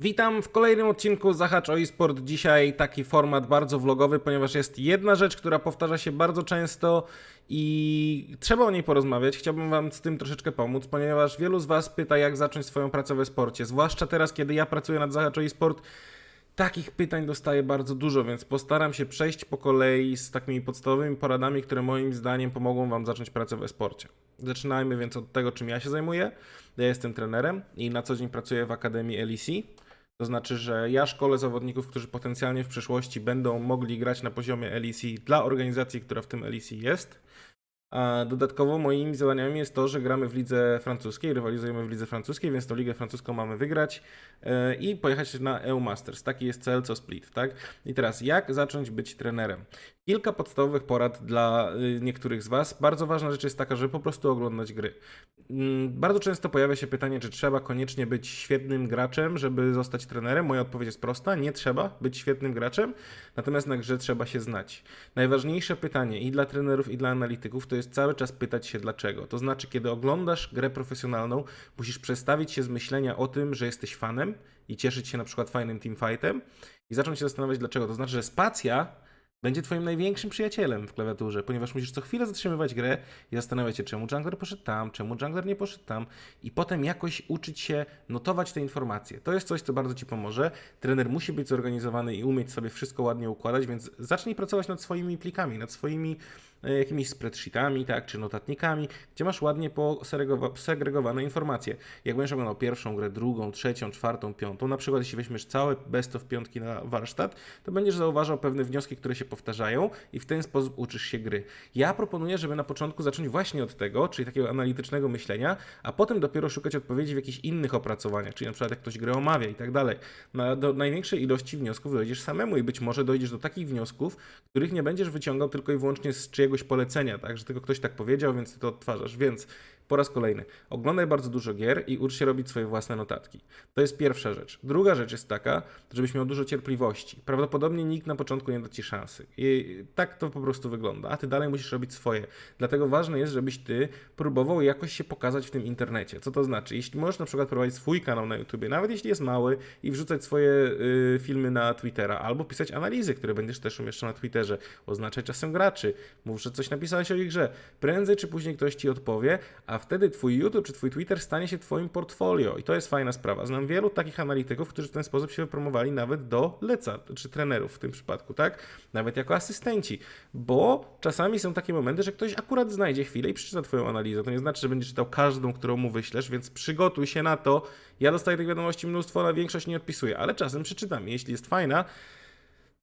Witam w kolejnym odcinku Zahacz o eSport. Dzisiaj taki format bardzo vlogowy, ponieważ jest jedna rzecz, która powtarza się bardzo często i trzeba o niej porozmawiać. Chciałbym Wam z tym troszeczkę pomóc, ponieważ wielu z Was pyta, jak zacząć swoją pracę we sporcie. Zwłaszcza teraz, kiedy ja pracuję nad Zahacz o eSport. Takich pytań dostaję bardzo dużo, więc postaram się przejść po kolei z takimi podstawowymi poradami, które moim zdaniem pomogą Wam zacząć pracę we sporcie. Zaczynajmy więc od tego, czym ja się zajmuję. Ja jestem trenerem i na co dzień pracuję w Akademii LEC. To znaczy, że ja szkolę zawodników, którzy potencjalnie w przyszłości będą mogli grać na poziomie LEC dla organizacji, która w tym LEC jest. A dodatkowo moimi zadaniami jest to, że gramy w lidze francuskiej, rywalizujemy w lidze francuskiej, więc tą ligę francuską mamy wygrać e, i pojechać na EU Masters. Taki jest cel co split, tak? I teraz jak zacząć być trenerem? Kilka podstawowych porad dla y, niektórych z Was. Bardzo ważna rzecz jest taka, żeby po prostu oglądać gry. Mm, Bardzo często pojawia się pytanie, czy trzeba koniecznie być świetnym graczem, żeby zostać trenerem. Moja odpowiedź jest prosta: nie trzeba być świetnym graczem, natomiast na grze trzeba się znać. Najważniejsze pytanie i dla trenerów, i dla analityków to jest cały czas pytać się dlaczego. To znaczy, kiedy oglądasz grę profesjonalną, musisz przestawić się z myślenia o tym, że jesteś fanem i cieszyć się na przykład fajnym teamfightem i zacząć się zastanawiać dlaczego. To znaczy, że spacja będzie twoim największym przyjacielem w klawiaturze, ponieważ musisz co chwilę zatrzymywać grę i zastanawiać się, czemu jungler poszedł tam, czemu jungler nie poszedł tam i potem jakoś uczyć się notować te informacje. To jest coś, co bardzo ci pomoże. Trener musi być zorganizowany i umieć sobie wszystko ładnie układać, więc zacznij pracować nad swoimi plikami, nad swoimi jakimiś spreadsheetami, tak, czy notatnikami, gdzie masz ładnie posegregowa- posegregowane informacje. Jak będziesz oglądał pierwszą grę, drugą, trzecią, czwartą, piątą, na przykład jeśli weźmiesz całe best of piątki na warsztat, to będziesz zauważał pewne wnioski, które się powtarzają i w ten sposób uczysz się gry. Ja proponuję, żeby na początku zacząć właśnie od tego, czyli takiego analitycznego myślenia, a potem dopiero szukać odpowiedzi w jakichś innych opracowaniach, czyli na przykład jak ktoś grę omawia i tak dalej. Do największej ilości wniosków dojdziesz samemu i być może dojdziesz do takich wniosków, których nie będziesz wyciągał tylko i wyłącznie z czyjegoś polecenia, tak, że tylko ktoś tak powiedział, więc ty to odtwarzasz. Więc po raz kolejny, oglądaj bardzo dużo gier i ucz się robić swoje własne notatki. To jest pierwsza rzecz. Druga rzecz jest taka, żebyś miał dużo cierpliwości. Prawdopodobnie nikt na początku nie da ci szansy. I tak to po prostu wygląda, a ty dalej musisz robić swoje. Dlatego ważne jest, żebyś ty próbował jakoś się pokazać w tym internecie. Co to znaczy? Jeśli możesz na przykład prowadzić swój kanał na YouTubie, nawet jeśli jest mały i wrzucać swoje y, filmy na Twittera, albo pisać analizy, które będziesz też umieszczał na Twitterze, oznaczać czasem graczy, mów, że coś napisałeś o ich grze. Prędzej czy później ktoś ci odpowie, a wtedy twój YouTube czy twój Twitter stanie się twoim portfolio i to jest fajna sprawa. Znam wielu takich analityków, którzy w ten sposób się wypromowali nawet do leca, czy trenerów w tym przypadku, tak? Nawet jako asystenci, bo czasami są takie momenty, że ktoś akurat znajdzie chwilę i przeczyta twoją analizę. To nie znaczy, że będzie czytał każdą, którą mu wyślesz, więc przygotuj się na to. Ja dostaję tych wiadomości mnóstwo, na większość nie odpisuję, ale czasem przeczytam. Jeśli jest fajna,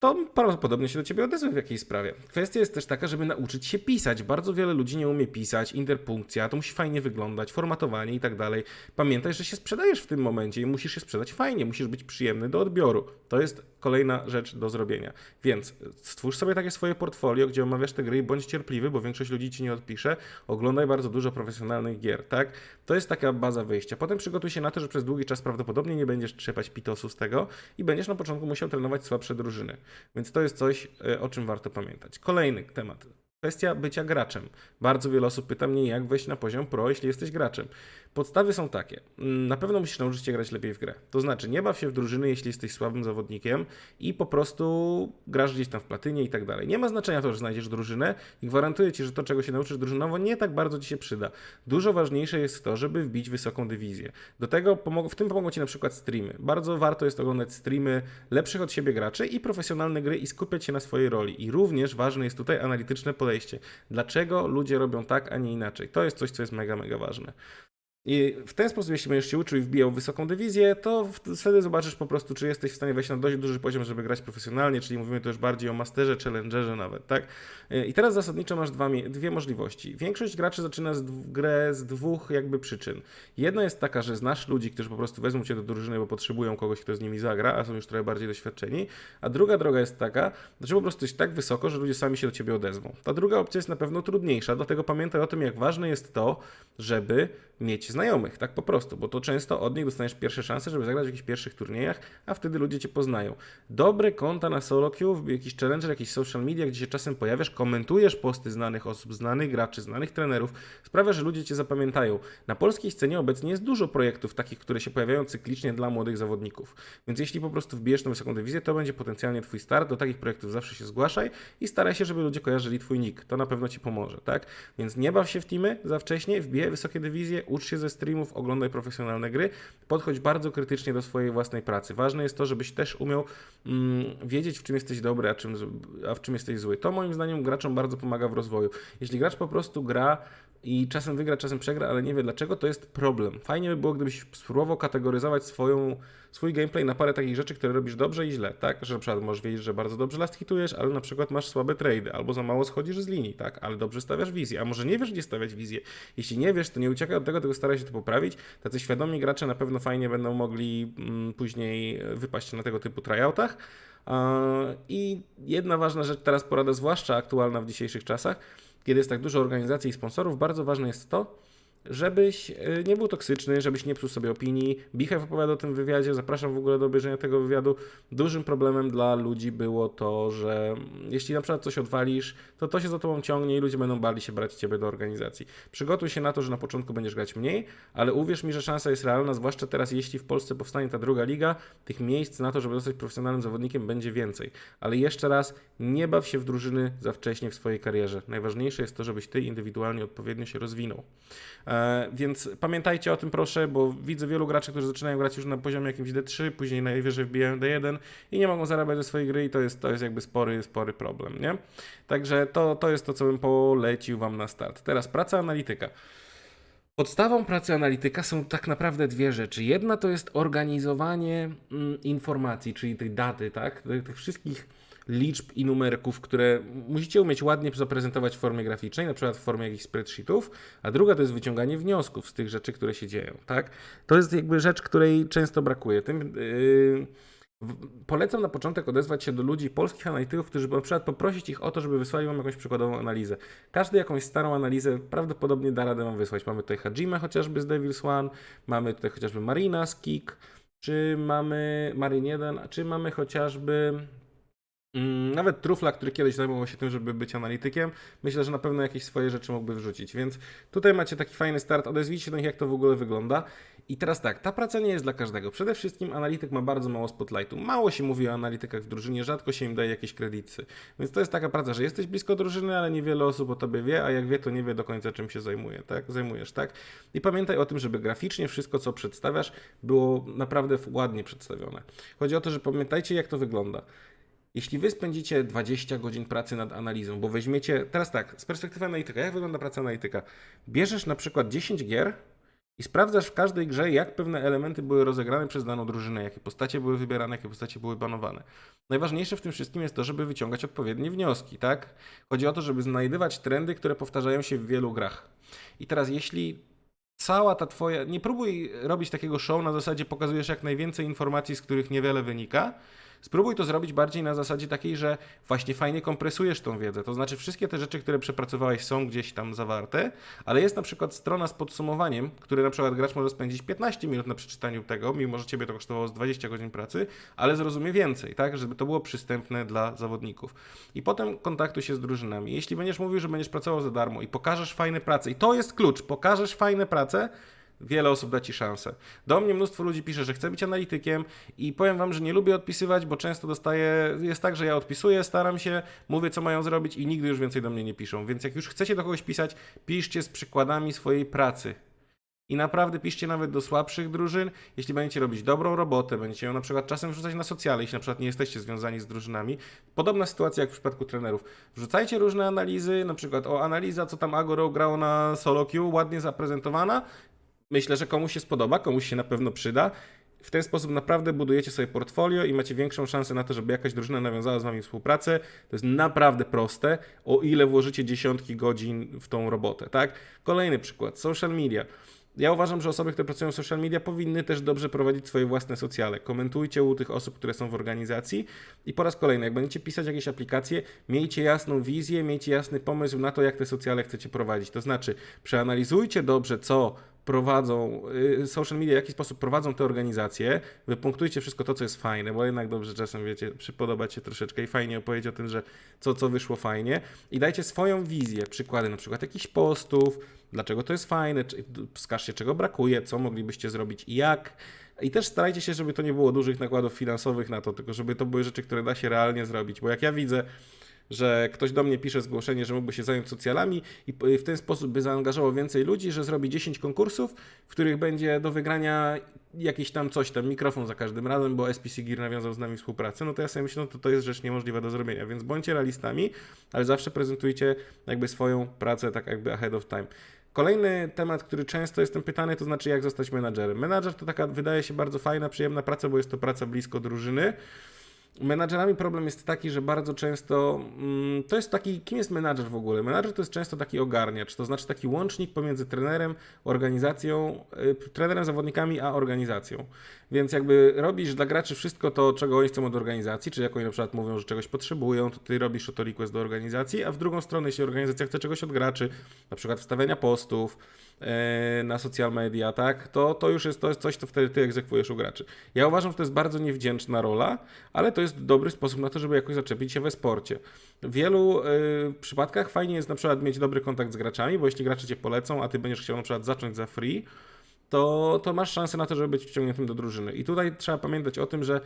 to prawdopodobnie się do ciebie odezwę w jakiejś sprawie. Kwestia jest też taka, żeby nauczyć się pisać. Bardzo wiele ludzi nie umie pisać, interpunkcja, to musi fajnie wyglądać, formatowanie i tak dalej. Pamiętaj, że się sprzedajesz w tym momencie i musisz się sprzedać fajnie, musisz być przyjemny do odbioru. To jest kolejna rzecz do zrobienia. Więc stwórz sobie takie swoje portfolio, gdzie omawiasz te gry i bądź cierpliwy, bo większość ludzi ci nie odpisze. Oglądaj bardzo dużo profesjonalnych gier, tak? To jest taka baza wyjścia. Potem przygotuj się na to, że przez długi czas prawdopodobnie nie będziesz trzepać pitosu z tego i będziesz na początku musiał trenować słabsze drużyny. Więc to jest coś, e, o czym warto pamiętać. Kolejny temat. Kwestia bycia graczem. Bardzo wiele osób pyta mnie, jak wejść na poziom pro, jeśli jesteś graczem. Podstawy są takie. Mm, Na pewno musisz nauczyć się grać lepiej w grę. To znaczy, nie baw się w drużyny, jeśli jesteś słabym zawodnikiem i po prostu grasz gdzieś tam w platynie i tak dalej. Nie ma znaczenia to, że znajdziesz drużynę i gwarantuję ci, że to, czego się nauczysz drużynowo, nie tak bardzo ci się przyda. Dużo ważniejsze jest to, żeby wbić wysoką dywizję. Do tego w tym pomogą ci na przykład streamy. Bardzo warto jest oglądać streamy lepszych od siebie graczy i profesjonalne gry i skupiać się na swojej roli. I również ważne jest tutaj analityczne podejście. Dlaczego ludzie robią tak, a nie inaczej? To jest coś, co jest mega, mega ważne. I w ten sposób, jeśli będziesz się uczył i wbijał wysoką dywizję, to wtedy zobaczysz po prostu, czy jesteś w stanie wejść na dość duży poziom, żeby grać profesjonalnie, czyli mówimy tu już bardziej o masterze, challengerze nawet, tak? I teraz zasadniczo masz dwa, dwie możliwości. Większość graczy zaczyna z grę z dwóch jakby przyczyn. Jedna jest taka, że znasz ludzi, którzy po prostu wezmą cię do drużyny, bo potrzebują kogoś, kto z nimi zagra, a są już trochę bardziej doświadczeni. A druga droga jest taka, że po prostu jest tak wysoko, że ludzie sami się do ciebie odezwą. Ta druga opcja jest na pewno trudniejsza, dlatego pamiętaj o tym, jak ważne jest to, żeby mieć znajomych, tak po prostu, bo to często od nich dostaniesz pierwsze szanse, żeby zagrać w jakichś pierwszych turniejach, a wtedy ludzie cię poznają. Dobre konta na solo queue, jakiś challenger, jakiś social media, gdzie się czasem pojawiasz, komentujesz posty znanych osób, znanych graczy, znanych trenerów, sprawia, że ludzie cię zapamiętają. Na polskiej scenie obecnie jest dużo projektów takich, które się pojawiają cyklicznie dla młodych zawodników. Więc jeśli po prostu wbijesz na wysoką dywizję, to będzie potencjalnie twój start. Do takich projektów zawsze się zgłaszaj i staraj się, żeby ludzie kojarzyli twój nick. To na pewno ci pomoże, tak? Więc nie baw się w teamy za wcześnie, wbijaj wysokie dywizje, ucz się ze streamów, oglądaj profesjonalne gry, podchodź bardzo krytycznie do swojej własnej pracy. Ważne jest to, żebyś też umiał mm, wiedzieć, w czym jesteś dobry, a, czym, a w czym jesteś zły. To moim zdaniem graczom bardzo pomaga w rozwoju. Jeśli gracz po prostu gra i czasem wygra, czasem przegra, ale nie wie dlaczego, to jest problem. Fajnie by było, gdybyś spróbował kategoryzować swoją, swój gameplay na parę takich rzeczy, które robisz dobrze i źle, tak? Że na przykład możesz wiedzieć, że bardzo dobrze last hitujesz, ale na przykład masz słabe trady, albo za mało schodzisz z linii, tak? Ale dobrze stawiasz wizję, a może nie wiesz, gdzie stawiać wizję. Jeśli nie wiesz, to nie uciekaj od tego, tylko staraj się to poprawić. Tacy świadomi gracze na pewno fajnie będą mogli mm, później wypaść na tego typu tryoutach. I jedna ważna rzecz, teraz porada, zwłaszcza aktualna w dzisiejszych czasach, kiedy jest tak dużo organizacji i sponsorów, bardzo ważne jest to, żebyś y, nie był toksyczny, żebyś nie psuł sobie opinii. Bichew opowiada o tym wywiadzie, zapraszam w ogóle do obejrzenia tego wywiadu. Dużym problemem dla ludzi było to, że jeśli na przykład coś odwalisz, to to się za tobą ciągnie i ludzie będą bali się brać ciebie do organizacji. Przygotuj się na to, że na początku będziesz grać mniej, ale uwierz mi, że szansa jest realna, zwłaszcza teraz, jeśli w Polsce powstanie ta druga liga, tych miejsc na to, żeby zostać profesjonalnym zawodnikiem będzie więcej. Ale jeszcze raz, nie baw się w drużyny za wcześnie w swojej karierze. Najważniejsze jest to, żebyś ty indywidualnie odpowiednio się rozwinął. E, więc pamiętajcie o tym proszę, bo widzę wielu graczy, którzy zaczynają grać już na poziomie jakimś D3, później najwyżej wbijają D1 i nie mogą zarabiać ze swojej gry i to jest, to jest jakby spory, spory problem, nie? Także to, to jest to, co bym polecił Wam na start. Teraz praca analityka. Podstawą pracy analityka są tak naprawdę dwie rzeczy. Jedna to jest organizowanie mm, informacji, czyli tej daty, tak? Tych wszystkich liczb i numerków, które musicie umieć ładnie zaprezentować w formie graficznej, na przykład w formie jakichś spreadsheetów, a druga to jest wyciąganie wniosków z tych rzeczy, które się dzieją, tak? To jest jakby rzecz, której często brakuje. Tym, yy, Polecam na początek odezwać się do ludzi, polskich analityków, którzy na przykład poprosić ich o to, żeby wysłali wam jakąś przykładową analizę. Każdy jakąś starą analizę prawdopodobnie da radę wam wysłać. Mamy tutaj Hajime chociażby z Devil's One, mamy tutaj chociażby Marina z Kik, czy mamy Marin 1, czy mamy chociażby Nawet Trufla, który kiedyś zajmował się tym, żeby być analitykiem, myślę, że na pewno jakieś swoje rzeczy mógłby wrzucić. Więc tutaj macie taki fajny start. Odezwijcie do nich, jak to w ogóle wygląda. I teraz tak, ta praca nie jest dla każdego. Przede wszystkim analityk ma bardzo mało spotlightu. Mało się mówi o analitykach w drużynie, rzadko się im daje jakieś kredyty. Więc to jest taka praca, że jesteś blisko drużyny, ale niewiele osób o tobie wie, a jak wie, to nie wie do końca czym się zajmuje, tak? Zajmujesz, tak? I pamiętaj o tym, żeby graficznie wszystko, co przedstawiasz, było naprawdę ładnie przedstawione. Chodzi o to, że pamiętajcie, jak to wygląda. Jeśli wy spędzicie 20 godzin pracy nad analizą, bo weźmiecie, teraz tak, z perspektywy analityka, jak wygląda praca analityka? Bierzesz na przykład 10 gier i sprawdzasz w każdej grze, jak pewne elementy były rozegrane przez daną drużynę, jakie postacie były wybierane, jakie postacie były banowane. Najważniejsze w tym wszystkim jest to, żeby wyciągać odpowiednie wnioski, tak? Chodzi o to, żeby znajdywać trendy, które powtarzają się w wielu grach. I teraz, jeśli cała ta twoja. Nie próbuj robić takiego show na zasadzie pokazujesz jak najwięcej informacji, z których niewiele wynika. Spróbuj to zrobić bardziej na zasadzie takiej, że właśnie fajnie kompresujesz tą wiedzę. To znaczy, wszystkie te rzeczy, które przepracowałeś, są gdzieś tam zawarte, ale jest na przykład strona z podsumowaniem, który na przykład gracz może spędzić 15 minut na przeczytaniu tego, mimo że ciebie to kosztowało z 20 godzin pracy, ale zrozumie więcej, tak? Żeby to było przystępne dla zawodników. I potem kontaktuj się z drużynami. Jeśli będziesz mówił, że będziesz pracował za darmo i pokażesz fajne prace, i to jest klucz, pokażesz fajne prace, wiele osób da ci szansę. Do mnie mnóstwo ludzi pisze, że chce być analitykiem i powiem wam, że nie lubię odpisywać, bo często dostaję, jest tak, że ja odpisuję, staram się, mówię co mają zrobić i nigdy już więcej do mnie nie piszą. Więc jak już chcecie do kogoś pisać, piszcie z przykładami swojej pracy. I naprawdę piszcie nawet do słabszych drużyn, jeśli będziecie robić dobrą robotę, będziecie ją na przykład czasem wrzucać na socjale, jeśli na przykład nie jesteście związani z drużynami. Podobna sytuacja jak w przypadku trenerów. Wrzucajcie różne analizy, na przykład o analiza, co tam Agoro grało na solo queue, ładnie zaprezentowana. Myślę, że komuś się spodoba, komuś się na pewno przyda. W ten sposób naprawdę budujecie sobie portfolio i macie większą szansę na to, żeby jakaś drużyna nawiązała z wami współpracę. To jest naprawdę proste, o ile włożycie dziesiątki godzin w tą robotę, tak? Kolejny przykład, social media. Ja uważam, że osoby, które pracują w social media, powinny też dobrze prowadzić swoje własne socjale. Komentujcie u tych osób, które są w organizacji. I po raz kolejny, jak będziecie pisać jakieś aplikacje, miejcie jasną wizję, miejcie jasny pomysł na to, jak te socjale chcecie prowadzić. To znaczy, przeanalizujcie dobrze, co prowadzą, y, social media w jaki sposób prowadzą te organizacje, wypunktujcie wszystko to, co jest fajne, bo jednak dobrze czasem, wiecie, przypodobać się troszeczkę i fajnie opowiedzieć o tym, że co, co wyszło fajnie i dajcie swoją wizję, przykłady na przykład jakichś postów, dlaczego to jest fajne, wskażcie czego brakuje, co moglibyście zrobić i jak. I też starajcie się, żeby to nie było dużych nakładów finansowych na to, tylko żeby to były rzeczy, które da się realnie zrobić, bo jak ja widzę, że ktoś do mnie pisze zgłoszenie, że mógłby się zająć socjalami i w ten sposób by zaangażował więcej ludzi, że zrobi 10 konkursów, w których będzie do wygrania jakiś tam coś tam, mikrofon za każdym razem, bo SPC Gear nawiązał z nami współpracę, no to ja sobie myślę, no to to jest rzecz niemożliwa do zrobienia, więc bądźcie realistami, ale zawsze prezentujcie jakby swoją pracę tak jakby ahead of time. Kolejny temat, który często jestem pytany, to znaczy jak zostać menadżerem. Menadżer to taka, wydaje się, bardzo fajna, przyjemna praca, bo jest to praca blisko drużyny. Menadżerami problem jest taki, że bardzo często mm, to jest taki, kim jest menadżer w ogóle? Menadżer to jest często taki ogarniacz, to znaczy taki łącznik pomiędzy trenerem, organizacją, y, trenerem, zawodnikami, a organizacją. Więc jakby robisz dla graczy wszystko to, czego oni chcą od organizacji, czyli jak oni na przykład mówią, że czegoś potrzebują, to ty robisz to request do organizacji, a w drugą stronę, jeśli organizacja chce czegoś od graczy, na przykład wstawiania postów, e, na social media, tak, to, to już jest, to jest coś, co wtedy ty egzekwujesz u graczy. Ja uważam, że to jest bardzo niewdzięczna rola, ale to jest dobry sposób na to, żeby jakoś zaczepić się we sporcie. W wielu y, przypadkach fajnie jest na przykład mieć dobry kontakt z graczami, bo jeśli gracze cię polecą, a ty będziesz chciał na przykład zacząć za free, to, to masz szansę na to, żeby być wciągniętym do drużyny. I tutaj trzeba pamiętać o tym, że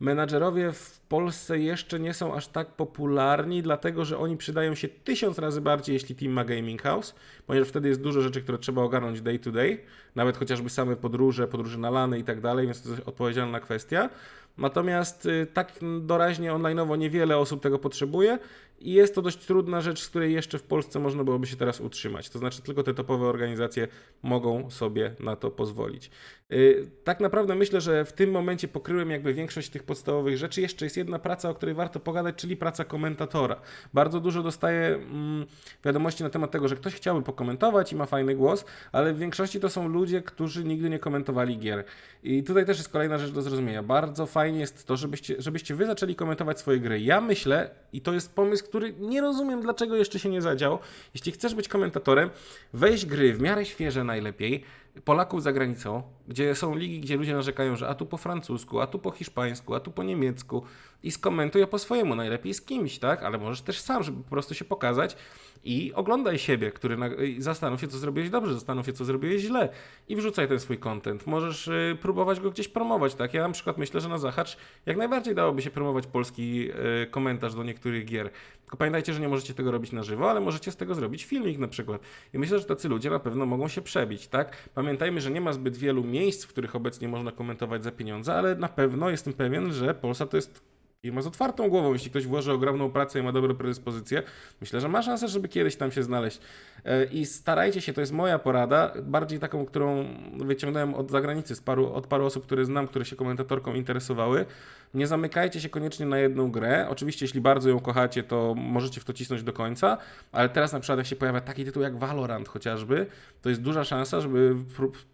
menadżerowie w Polsce jeszcze nie są aż tak popularni, dlatego że oni przydają się tysiąc razy bardziej, jeśli team ma gaming house, ponieważ wtedy jest dużo rzeczy, które trzeba ogarnąć day to day, nawet chociażby same podróże, podróże na lany i tak dalej, więc to jest odpowiedzialna kwestia. Natomiast y, tak doraźnie online'owo niewiele osób tego potrzebuje i jest to dość trudna rzecz, z której jeszcze w Polsce można byłoby się teraz utrzymać. To znaczy tylko te topowe organizacje mogą sobie na to pozwolić. Y, Tak naprawdę myślę, że w tym momencie pokryłem jakby większość tych podstawowych rzeczy. Jeszcze jest jedna praca, o której warto pogadać, czyli praca komentatora. Bardzo dużo dostaję mm, wiadomości na temat tego, że ktoś chciałby pokomentować i ma fajny głos, ale w większości to są ludzie, którzy nigdy nie komentowali gier. I tutaj też jest kolejna rzecz do zrozumienia. Bardzo fajnie jest to, żebyście, żebyście wy zaczęli komentować swoje gry. Ja myślę, i to jest pomysł, który nie rozumiem, dlaczego jeszcze się nie zadział. Jeśli chcesz być komentatorem, weź gry w miarę świeże najlepiej, Polaków za granicą, gdzie są ligi, gdzie ludzie narzekają, że a tu po francusku, a tu po hiszpańsku, a tu po niemiecku i skomentuj po swojemu, najlepiej z kimś, tak? Ale możesz też sam, żeby po prostu się pokazać i oglądaj siebie, który na... zastanów się, co zrobiłeś dobrze, zastanów się, co zrobiłeś źle i wrzucaj ten swój content. Możesz y, próbować go gdzieś promować, tak? Ja na przykład myślę, że na Zahacz jak najbardziej dałoby się promować polski y, komentarz do niektórych gier. Tylko pamiętajcie, że nie możecie tego robić na żywo, ale możecie z tego zrobić filmik na przykład. I myślę, że tacy ludzie na pewno mogą się przebić, tak? Pamiętajmy, że nie ma zbyt wielu miejsc, w których obecnie można komentować za pieniądze, ale na pewno jestem pewien, że Polsa to jest firma z otwartą głową. Jeśli ktoś włoży ogromną pracę i ma dobre predyspozycje, myślę, że ma szansę, żeby kiedyś tam się znaleźć. E, I starajcie się, to jest moja porada, bardziej taką, którą wyciągnąłem od zagranicy, z paru, od paru osób, które znam, które się komentatorką interesowały. Nie zamykajcie się koniecznie na jedną grę. Oczywiście, jeśli bardzo ją kochacie, to możecie w to cisnąć do końca, ale teraz na przykład jak się pojawia taki tytuł jak Valorant chociażby, to jest duża szansa, żeby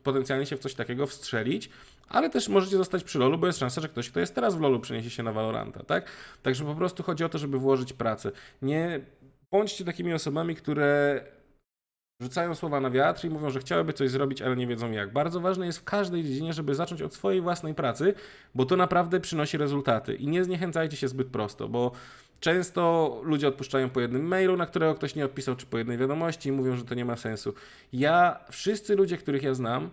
potencjalnie się w coś takiego wstrzelić, ale też możecie zostać przy LoLu, bo jest szansa, że ktoś, kto jest teraz w LoLu, przeniesie się na Valoranta, tak? Także po prostu chodzi o to, żeby włożyć pracę. Nie bądźcie takimi osobami, które rzucają słowa na wiatr i mówią, że chciałyby coś zrobić, ale nie wiedzą jak. Bardzo ważne jest w każdej dziedzinie, żeby zacząć od swojej własnej pracy, bo to naprawdę przynosi rezultaty. I nie zniechęcajcie się zbyt prosto, bo często ludzie odpuszczają po jednym mailu, na którego ktoś nie odpisał, czy po jednej wiadomości i mówią, że to nie ma sensu. Ja, wszyscy ludzie, których ja znam,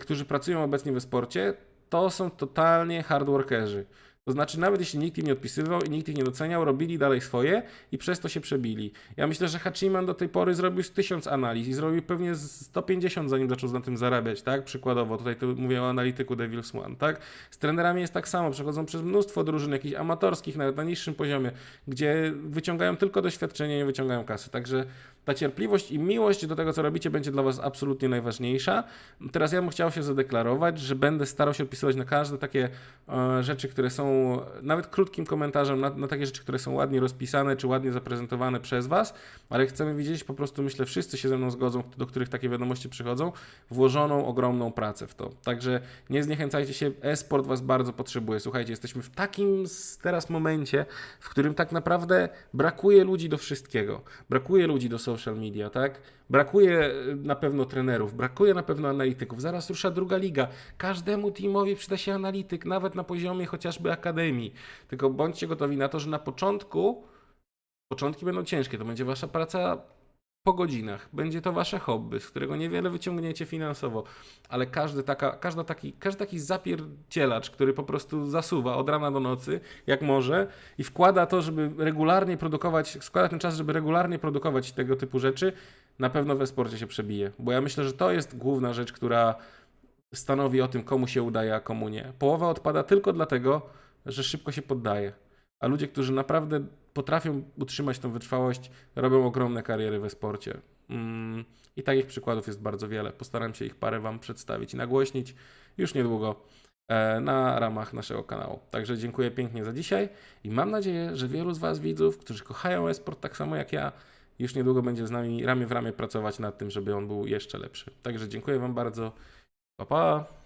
którzy pracują obecnie we sporcie, to są totalnie hardworkerzy. To znaczy, nawet jeśli nikt im nie odpisywał i nikt ich nie doceniał, robili dalej swoje i przez to się przebili. Ja myślę, że Hachiman do tej pory zrobił z 1000 analiz i zrobił pewnie z 150, zanim zaczął na tym zarabiać, tak? Przykładowo, tutaj tu mówię o analityku Devil's One, tak? Z trenerami jest tak samo, przechodzą przez mnóstwo drużyn, jakichś amatorskich, nawet na niższym poziomie, gdzie wyciągają tylko doświadczenie, nie wyciągają kasy. Także ta cierpliwość i miłość do tego, co robicie, będzie dla Was absolutnie najważniejsza. Teraz ja bym chciał się zadeklarować, że będę starał się odpisywać na każde takie e, rzeczy, które są nawet krótkim komentarzem, na, na takie rzeczy, które są ładnie rozpisane czy ładnie zaprezentowane przez Was, ale chcemy widzieć, po prostu myślę, wszyscy się ze mną zgodzą, do których takie wiadomości przychodzą, włożoną ogromną pracę w to. Także nie zniechęcajcie się, e-sport Was bardzo potrzebuje. Słuchajcie, jesteśmy w takim teraz momencie, w którym tak naprawdę brakuje ludzi do wszystkiego. Brakuje ludzi do social social media, tak? Brakuje y, na pewno trenerów, brakuje na pewno analityków. Zaraz rusza druga liga. Każdemu teamowi przyda się analityk, nawet na poziomie chociażby akademii. Tylko bądźcie gotowi na to, że na początku początki będą ciężkie. To będzie wasza praca po godzinach. Będzie to wasze hobby, z którego niewiele wyciągniecie finansowo, ale każdy, taka, każda taki, każdy taki zapierdzielacz, który po prostu zasuwa od rana do nocy, jak może, i wkłada to, żeby regularnie produkować, składa ten czas, żeby regularnie produkować tego typu rzeczy, na pewno we sporcie się przebije. Bo ja myślę, że to jest główna rzecz, która stanowi o tym, komu się udaje, a komu nie. Połowa odpada tylko dlatego, że szybko się poddaje. A ludzie, którzy naprawdę potrafią utrzymać tą wytrwałość, robią ogromne kariery we sporcie. Mm, I takich przykładów jest bardzo wiele. Postaram się ich parę Wam przedstawić i nagłośnić już niedługo e, na ramach naszego kanału. Także dziękuję pięknie za dzisiaj i mam nadzieję, że wielu z Was widzów, którzy kochają e-sport tak samo jak ja, już niedługo będzie z nami ramię w ramię pracować nad tym, żeby on był jeszcze lepszy. Także dziękuję Wam bardzo. Pa, pa!